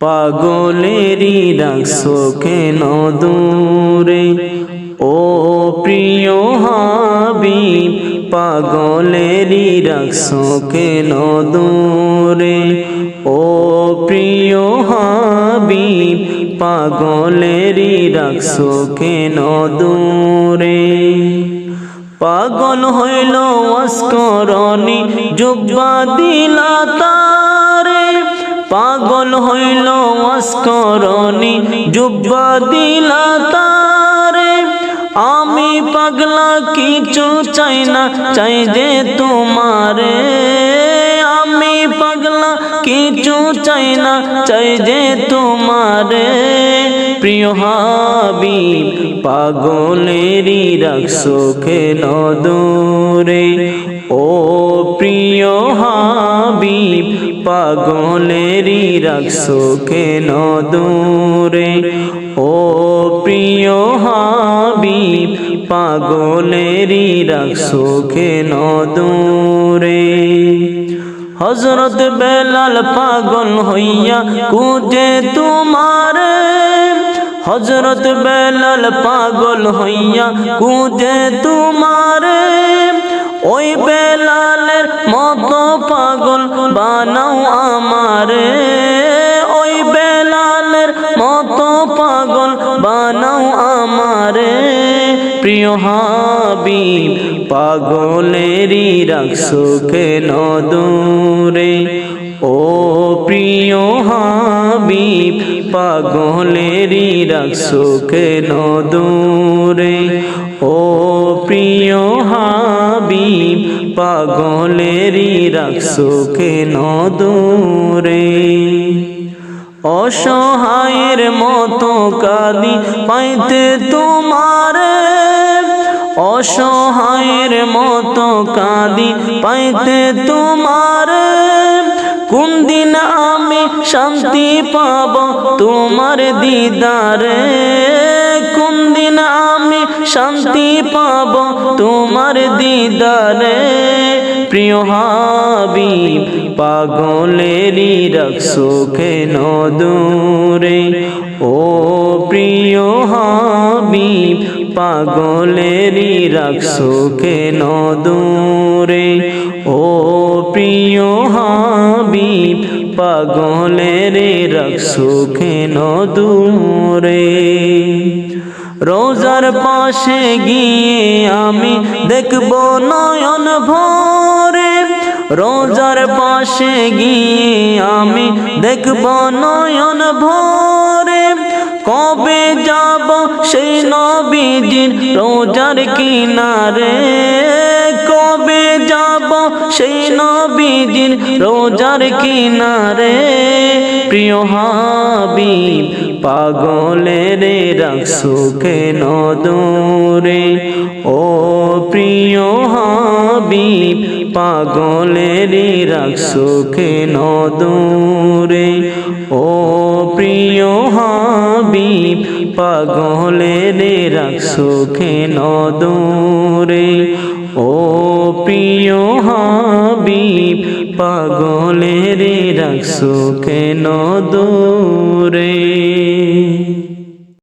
পাগলেরই রাখছো কেন দূরে ও প্রিয় হাবিব, পাগলেরই রাখছো কেন দূরে ও প্রিয় হাবিব, পাগলেরই রাখছো কেন দূরে পাগল হইল অস্করণী জুব্বা দিলা পাগল হইল অস্করণী জুব্বা দিলা তারে। আমি পাগলা, কিছু চাই না, চাই যে তোমারে। আমি পাগলা, কিছু চাই না, চাই যে তোমারে। প্রিয় হাবিব, পাগলেরই রাখছো কেন দূরে ও পাগলেরই রাখছো কেন দূরে ও প্রিয় হাবিব, পাগলেরই রাখছো কেন দূরে হজরত বেলাল পাগল হইয়া কুজে তোমারে। হজরত বেলাল পাগল হইয়া কুজে তোমারে। ওই বেলালের বানাও আমারে। ওই বেলালের মতো পাগল বানাও আমারে। প্রিয় হাবিব, পাগলেরই রাখছো কেন দূরে ও প্রিয় হাবিব, পাগলেরই রাখছো কেন দূরে ও প্রিয় হাবিব পাগলেরই রাখছো কেন দূরে অসহায়ের মতো কাদি পাইতে তোমার। অসহায়ের মতো কাদি পাইতে তোমার। কোন দিন আমি শান্তি পাব তোমার দিদারে। কোন দিন আমি শান্তি পাব তোমার দিদারে। প্রিয় হাবিব, পাগলেরই রাখছো কেন দূরে ও প্রিয় হাবিব, পাগলেরই রাখছো কেন দূরে ও প্রিয় হাবিব, পাগলেরই রাখছো কেন দূরে রোজার পাশে গিয়ে আমি দেখব নয়ন ভরে। রোজার পাশে গিয়ে আমি দেখব নয়ন ভরে। কবে যাব সেই নবীজির রোজার কিনারে? কবে যাব সেই নবীজির রোজার কিনারে? প্রিয় হাবিব, পাগলের রাখছো কেন দূরে ও প্রিয় হাবিব পাগলের রাখছো কেন দূরে ও প্রিয় হাবিব পাগলের রাখছো কেন দূরে ও প্রিয় হাবিব পাগলের রাখছো কেন দূরে